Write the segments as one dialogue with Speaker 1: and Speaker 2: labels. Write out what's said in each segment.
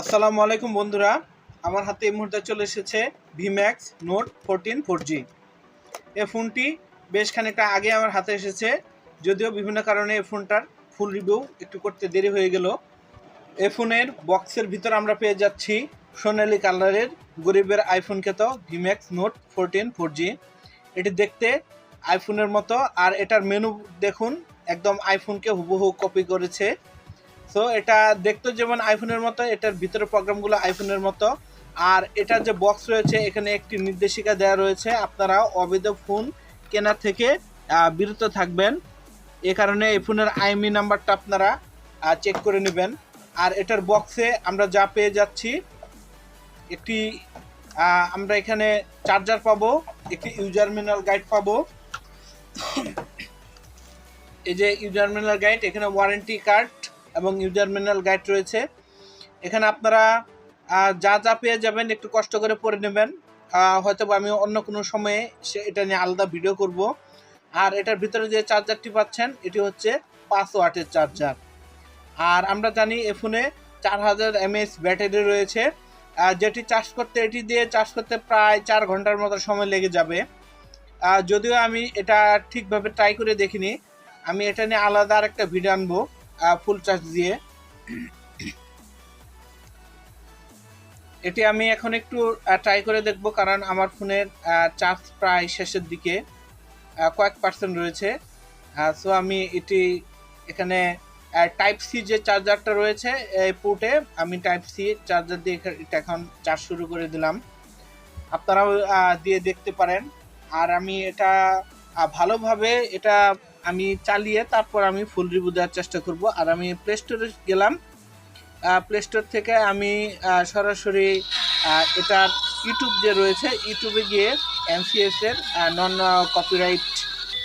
Speaker 1: আসসালামু আলাইকুম বন্ধুরা। আমার হাতে এই মুহূর্তে চলে এসেছে Vmax note fourteen four G এই ফোনটি বেশ খানিকটা আগে আমার হাতে এসেছে, যদিও বিভিন্ন কারণে এই ফোনটার ফুল রিভিউ একটু করতে দেরি হয়ে গেল। এই ফোনের বক্সের ভিতর আমরা পেয়ে যাচ্ছি সোনালি কালারের গরিবের আইফোন খ্যাত Vmax note fourteen four G এটি দেখতে আইফোনের মতো, আর এটার মেনু দেখুন, একদম আইফোনকে হুবহু কপি করেছে। সো এটা দেখতে যেমন আইফোনের মতো, এটার ভিতরে প্রোগ্রামগুলো আইফোনের মতো। আর এটার যে বক্স রয়েছে, এখানে একটি নির্দেশিকা দেওয়া রয়েছে, আপনারা অবৈধ ফোন কেনা থেকে বিরত থাকবেন। এ কারণে এই ফোনের আইএমই নাম্বারটা আপনারা চেক করে নেবেন। আর এটার বক্সে আমরা যা পেয়ে যাচ্ছি, একটি আমরা এখানে চার্জার পাবো, একটি ইউজার ম্যানুয়াল গাইড পাবো। এই যে ইউজার ম্যানুয়াল গাইড এখানে ওয়ারেন্টি কার্ড এবং ইউজার ম্যানুয়াল গাইড রয়েছে। এখানে আপনারা যা যা পেয়ে যাবেন, একটু কষ্ট করে পড়ে নেবেন। হয়তো আমি অন্য কোনো সময়ে সে, এটা নিয়ে আলাদা ভিডিও করব। আর এটার ভিতরে যে চার্জারটি পাচ্ছেন, এটি হচ্ছে পাঁচ ওয়াটের চার্জার আর আমরা জানি এ ফোনে চার হাজার এমএস ব্যাটারি রয়েছে। যেটি চার্জ করতে, এটি দিয়ে চার্জ করতে প্রায় চার ঘণ্টার মতো সময় লেগে যাবে। যদিও আমি এটা ঠিকভাবে ট্রাই করে দেখিনি। আমি এটা নিয়ে আলাদা আর একটা ভিডিও আনব। ফুল চার্জ দিয়ে। এটি আমি এখন একটু ট্রাই করে দেখব, কারণ আমার ফোনের চার্জ প্রায় শেষের দিকে কয়েক পার্সেন্ট রয়েছে। সো আমি এটি এখানে টাইপ সি যে চার্জারটা রয়েছে পোর্টে আমি টাইপ সি চার্জার দিয়ে এটা এখন চার্জ শুরু করে দিলাম। আপনারাও দিয়ে দেখতে পারেন। আর আমি এটা ভালোভাবে এটা আমি চালিয়ে তারপর আমি ফুল রিভিউ দেওয়ার চেষ্টা করব। আর আমি প্লে স্টোরে গেলাম। প্লে স্টোর থেকে আমি সরাসরি এটার ইউটিউব যে রয়েছে ইউটিউবে গিয়ে এমসিএস এর নন কপিরাইট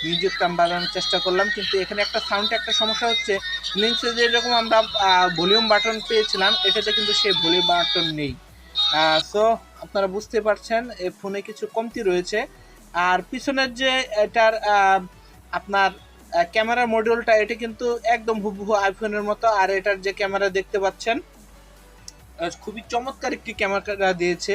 Speaker 1: মিউজিকটা বাজানোর চেষ্টা করলাম। কিন্তু এখানে একটা সাউন্ডে একটা সমস্যা হচ্ছে। লিন্কসে যেরকম আমরা ভলিউম বাটন পেয়েছিলাম, এটাতে কিন্তু সেই ভলিউম বাটন নেই। সো আপনারা বুঝতে পারছেন এই ফোনে কিছু কমতি রয়েছে। আর পিছনের যে এটার আপনার ক্যামেরা মডিউলটা এটা কিন্তু একদম হুবহু আইফোনের মতো, আর এটার যে ক্যামেরা দেখতে পাচ্ছেন খুবই চমৎকার একটি ক্যামেরা দিয়েছে।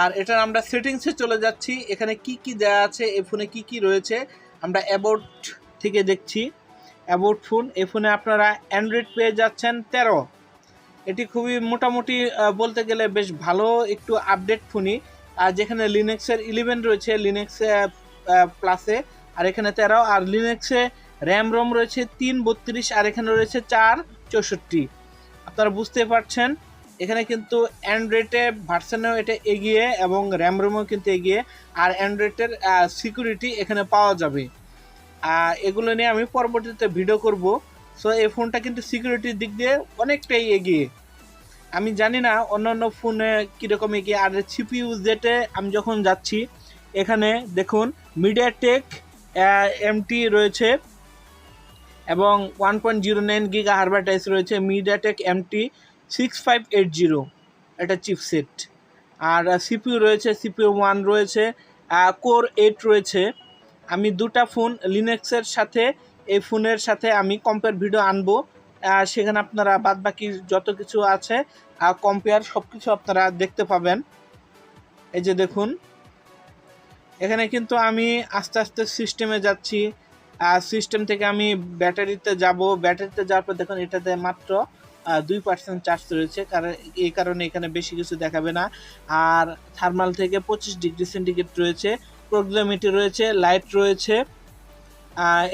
Speaker 1: আর এটার আমরা সেটিংসে চলে যাচ্ছি। এখানে কি কি দেওয়া আছে, এ ফোনে কি কি রয়েছে, আমরা অ্যাবাউট থেকে দেখছি। অ্যাবাউট ফোন এ ফোনে আপনারা অ্যান্ড্রয়েড পেয়ে যাচ্ছেন তেরো। এটি খুবই মোটামুটি বলতে গেলে বেশ ভালো একটু আপডেট ফোনই আর যেখানে লিনেক্সের ইলেভেন রয়েছে লিনেক্সে প্লাসে আর এখানে তেরো, আর লিনেক্সে র্যাম রোম রয়েছে তিন, বত্রিশ, আর এখানে রয়েছে চার, চৌষট্টি। আপনারা বুঝতে পারছেন, এখানে কিন্তু অ্যান্ড্রয়েডে ভার্সানেও এটা এগিয়ে এবং র্যাম রোমও কিন্তু এগিয়ে, আর অ্যান্ড্রয়েডের সিকিউরিটি এখানে পাওয়া যাবে। এগুলো নিয়ে আমি পরবর্তীতে ভিডিও করব। সো, এই ফোনটা কিন্তু সিকিউরিটির দিক দিয়ে অনেকটাই এগিয়ে। আমি জানি না অন্যান্য ফোনে কীরকম এগিয়ে, আর সিপিইউ জেটে আমি যখন যাচ্ছি, এখানে দেখুন মিডিয়াটেক এমটি রয়েছে এবং one point zero nine giga hertz রয়েছে MediaTek MT six five eight zero এটা চিপসেট আর সিপিইউ রয়েছে সিপিইউ ওয়ান রয়েছে কোর এইট রয়েছে। আমি দুটা ফোন লিনেক্সের সাথে, এই ফোনের সাথে আমি কম্পেয়ার ভিডিও আনব। সেখানে আপনারা বাদ বাকি যত কিছু আছে কম্পেয়ার সব কিছু আপনারা দেখতে পাবেন। এই যে দেখুন। এখানে কিন্তু আমি আস্তে আস্তে সিস্টেমে যাচ্ছি। আর সিস্টেম থেকে আমি ব্যাটারিতে যাব। ব্যাটারিতে যাওয়ার পর দেখুন, এটাতে মাত্র দুই পার্সেন্ট চার্জ রয়েছে। কারণ, এই কারণে এখানে বেশি কিছু দেখাবে না। আর থার্মাল থেকে পঁচিশ ডিগ্রি সেন্টিগ্রেড রয়েছে। প্রোগ্রামিটি রয়েছে লাইট রয়েছে।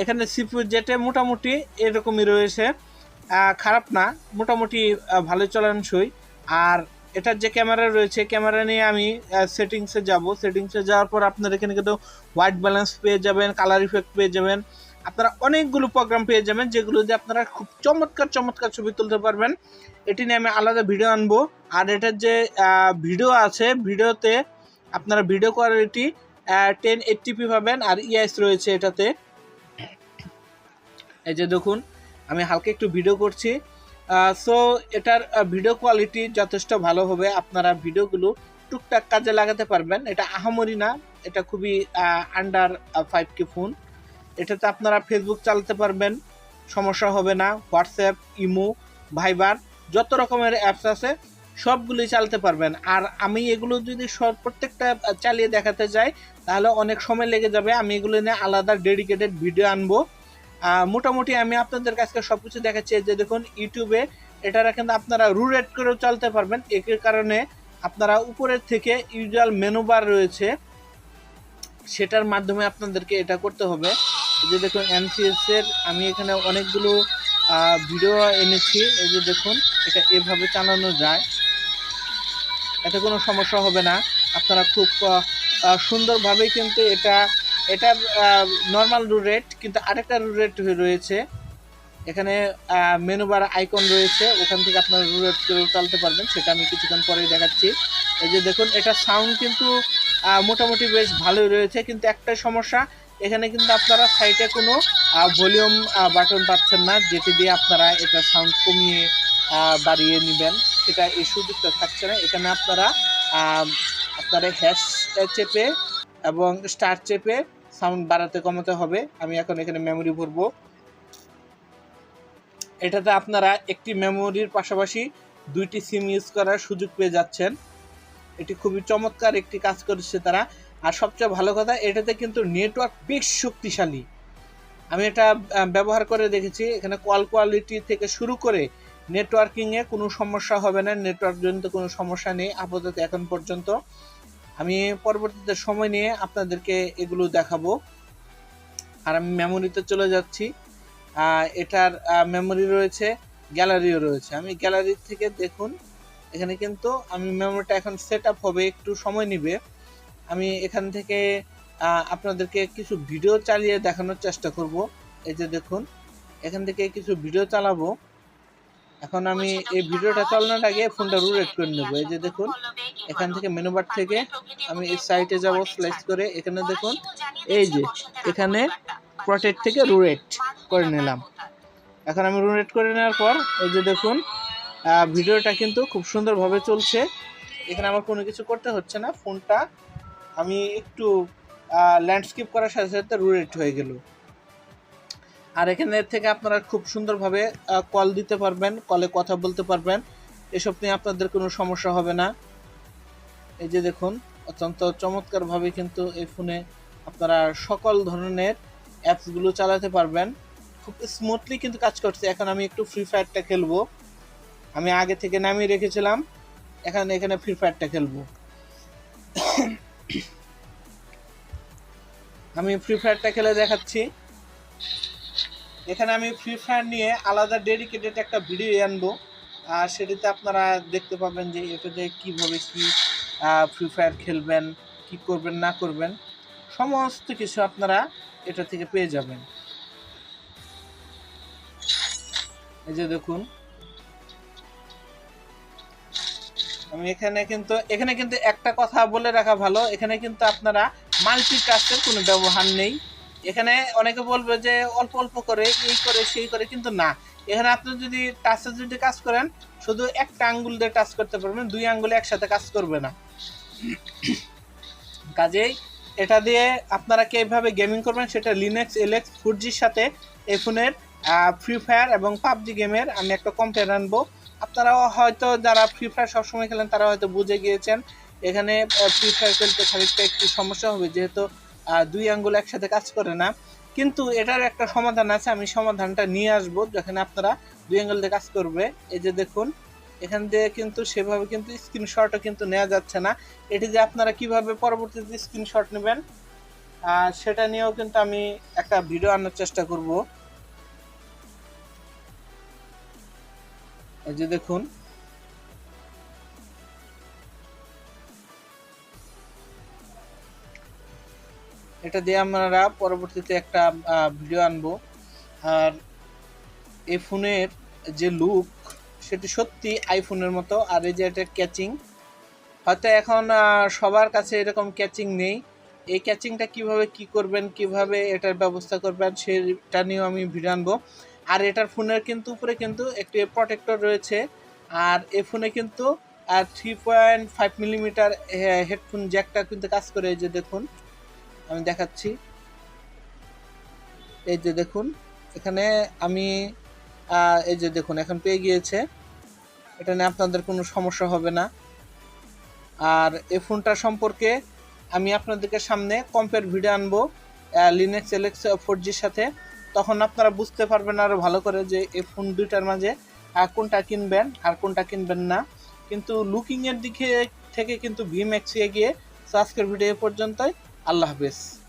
Speaker 1: এখানে সিপিউ জেটে মোটামুটি এরকমই রয়েছে। খারাপ না, মোটামুটি ভালো চলানসই। আর এটার যে ক্যামেরা রয়েছে, ক্যামেরা নিয়ে আমি সেটিংসে যাব। সেটিংসে যাওয়ার পর আপনার এখানে কিন্তু হোয়াইট ব্যালেন্স পেয়ে যাবেন কালার ইফেক্ট পেয়ে যাবেন। আপনারা অনেকগুলো প্রোগ্রাম পেয়ে যাবেন, যেগুলো দিয়ে আপনারা খুব চমৎকার চমৎকার ছবি তুলতে পারবেন। এটি নিয়ে আমি আলাদা ভিডিও আনব। আর এটার যে ভিডিও আছে ভিডিওতে আপনারা ভিডিও কোয়ালিটি টেন এইটটিপি পাবেন। আর ইএস রয়েছে এটাতে। এই যে দেখুন, আমি হালকা একটু ভিডিও করছি। সো এটার ভিডিও কোয়ালিটি যথেষ্ট ভালো হবে। আপনারা ভিডিওগুলো টুকটাক কাজে লাগাতে পারবেন। এটা আহামরি না, এটা খুবই আন্ডার ফাইভ কে ফোন এটাতে আপনারা ফেসবুক চালাতে পারবেন, সমস্যা হবে না। হোয়াটসঅ্যাপ ইমো ভাইবার যত রকমের অ্যাপস আছে সবগুলি চালাতে পারবেন। আর আমি এগুলো যদি সব প্রত্যেকটা চালিয়ে দেখাতে যাই তাহলে অনেক সময় লেগে যাবে। আমি এগুলো নিয়ে আলাদা ডেডিকেটেড ভিডিও আনব। মোটামুটি আমি আপনাদের কাছে সব কিছু দেখাচ্ছি যে দেখুন ইউটিউবে এটারা কিন্তু আপনারা রুরেট করেও চালাতে পারবেন। এর কারণে আপনারা উপরের থেকে ইউজুয়াল মেনুবার রয়েছে, সেটার মাধ্যমে আপনাদেরকে এটা করতে হবে। যে দেখুন এনসিএস এর আমি এখানে অনেকগুলো ভিডিও এনেছি। এই যে দেখুন, এটা এভাবে চালানো যায়। এতে কোনো সমস্যা হবে না। আপনারা খুব সুন্দরভাবেই কিন্তু এটা এটার নর্মাল রুরেট কিন্তু আরেকটা রুরেট রয়েছে। এখানে মেনু বার আইকন রয়েছে, ওখান থেকে আপনার রুরেট করে চালতে পারবেন, সেটা আমি কিছুক্ষণ পরেই দেখাচ্ছি। এই যে দেখুন, এটা সাউন্ড কিন্তু মোটামুটি বেশ ভালোই রয়েছে, কিন্তু একটাই সমস্যা, এখানে কিন্তু আপনারা সাইটে কোনো ভলিউম বাটন পাচ্ছেন না, যেটি দিয়ে আপনারা এটা সাউন্ড কমিয়ে বাড়িয়ে নেবেন। সেটা এই সুযোগটা থাকছে না। এখানে আপনারা আপনারা হ্যাশ চেপে এবং স্টার চেপে সাউন্ড বাড়াতে কমাতে হবে। আমি এখন এখানে মেমোরি ভরবো। এটাতে আপনারা একটি মেমোরির পাশাপাশি দুইটি সিম ইউজ করার সুযোগ পেয়ে যাচ্ছেন। এটি খুবই চমৎকার একটি কাজ করেছে তারা। আর সবচেয়ে ভালো কথা, এটাতে কিন্তু নেটওয়ার্ক বেশ শক্তিশালী। আমি এটা ব্যবহার করে দেখেছি। এখানে কল কোয়ালিটি থেকে শুরু করে নেটওয়ার্কিংয়ে কোনো সমস্যা হবে না। নেটওয়ার্ক জনিত কোনো সমস্যা নেই আপাতত এখন পর্যন্ত। আমি পরবর্তীতে সময় নিয়ে আপনাদেরকে এগুলো দেখাবো। আর আমি মেমোরিতে চলে যাচ্ছি। এটার মেমোরি রয়েছে গ্যালারিও রয়েছে। আমি গ্যালারি থেকে দেখুন, এখানে কিন্তু আমি মেমোরিটা এখন সেট আপ হবে, একটু সময় নিবে। আমি এখান থেকে আপনাদেরকে কিছু ভিডিও চালিয়ে দেখানোর চেষ্টা করব। এই যে দেখুন, এখান থেকে কিছু ভিডিও চালাবো। এখন আমি এই ভিডিওটা চালানোর আগে ফোনটা রুরেট করে নেব। এই যে দেখুন, এখান থেকে মেনু বার থেকে আমি এই সাইটে যাব স্লাইস করে এখানে দেখুন, এই যে এখানে প্রটেক্ট থেকে রুরেট করে নিলাম। এখন আমি রুরেট করে নেওয়ার পর, এই যে দেখুন ভিডিওটা কিন্তু খুব সুন্দরভাবে চলছে। এখানে আমার কোনো কিছু করতে হচ্ছে না, ফোনটা আমি একটু ল্যান্ডস্কেপ করার সাথে সাথে রুরেট হয়ে গেল। আর এখানে থেকে আপনারা খুব সুন্দরভাবে কল দিতে পারবেন কলে কথা বলতে পারবেন। এসব নিয়ে আপনাদের কোনো সমস্যা হবে না। এই যে দেখুন, অত্যন্ত চমৎকারভাবে কিন্তু এই ফোনে আপনারা সকল ধরনের অ্যাপসগুলো চালাতে পারবেন। খুব স্মুথলি কিন্তু কাজ করছে। এখন আমি একটু ফ্রি ফায়ারটা খেলব। আমি আগে থেকে নামিয়ে রেখেছিলাম। এখন এখানে ফ্রি ফায়ারটা খেলব। আমি ফ্রি ফায়ারটা খেলে দেখাচ্ছি। এখানে আমি ফ্রি ফায়ার নিয়ে আলাদা ডেডিকেটেড একটা ভিডিও আনব। আর সেটিতে আপনারা দেখতে পাবেন যে এটাতে কীভাবে কি ফ্রি ফায়ার খেলবেন, কি করবেন, না করবেন, সমস্ত কিছু আপনারা এটা থেকে পেয়ে যাবেন। এই যে দেখুন। আমি এখানে কিন্তু এখানে কিন্তু একটা কথা বলে রাখা ভালো, এখানে কিন্তু আপনারা মাল্টি টাস্কের কোনো ব্যবহার নেই। এখানে অনেকে বলবে যে অল্প অল্প করে, এই করে, সেই করে, কিন্তু না। এখানে আপনি যদি টাচে যদি কাজ করেন, শুধু একটা আঙ্গুল দিয়ে টাচ করতে পারবেন, দুই আঙ্গুলে একসাথে কাজ করবে না। কাজেই এটা দিয়ে আপনারা কীভাবে গেমিং করবেন, সেটা লিনেক্স এলেক্স ফোর জির সাথে এই ফোনের ফ্রি ফায়ার এবং পাবজি গেমের আমি একটা কম্পেয়ার আনব। আপনারাও হয়তো যারা ফ্রি ফায়ার সবসময় খেলেন, তারা হয়তো বুঝে গিয়েছেন, এখানে ফ্রি ফায়ার খেলতে খানিকটা একটু সমস্যা হবে, যেহেতু দুই আঙ্গুল একসাথে কাজ করে না। কিন্তু এটার একটা সমাধান আছে, আমি সমাধানটা নিয়ে আসব যখন আপনারা দুই আঙ্গুল দিয়ে কাজ করবে। এই যে দেখুন, এখান দিয়ে কিন্তু সেভাবে কিন্তু স্ক্রিনশটও কিন্তু নেওয়া যাচ্ছে না। এটি যে আপনারা কীভাবে পরবর্তীতে স্ক্রিনশট নেবেন সেটা নিয়েও কিন্তু আমি একটা ভিডিও আনার চেষ্টা করব। এই যে দেখুন এটা দিয়ে আমরা পরবর্তীতে একটা ভিডিও আনব। আর এই ফোনের যে লুক সেটি সত্যি আইফোনের মতো, আর এই যে এটা ক্যাচিং হয়তো এখন সবার কাছে এরকম ক্যাচিং নেই। এই ক্যাচিংটা কীভাবে কি করবেন, কীভাবে এটার ব্যবস্থা করবেন, সেটা নিয়েও আমি ভিডিও আনব। আর এটার ফোনের কিন্তু উপরে কিন্তু একটি প্রোটেক্টর রয়েছে। আর এ ফোনে কিন্তু আর three point five millimetre headphone জ্যাকটা কিন্তু কাজ করে যে দেখুন। আমি দেখাচ্ছি। এই যে দেখুন, এখানে আমি এই যে দেখুন, এখন পেয়ে গিয়েছে। এটা নিয়ে আপনাদের কোনো সমস্যা হবে না। আর এই ফোনটা সম্পর্কে আমি আপনাদেরকে সামনে কম্পেয়ার ভিডিও আনব লিনেক্স এলেক্স ফোর জির সাথে। তখন আপনারা বুঝতে পারবেন আরও ভালো করে যে এই ফোন দুইটার মাঝে কোনটা কিনবেন আর কোনটা কিনবেন না। কিন্তু লুকিংয়ের দিকে থেকে কিন্তু ভিম এক্সি এগিয়ে সো আজকের ভিডিও পর্যন্তই। আল্লাহ হাফেজ।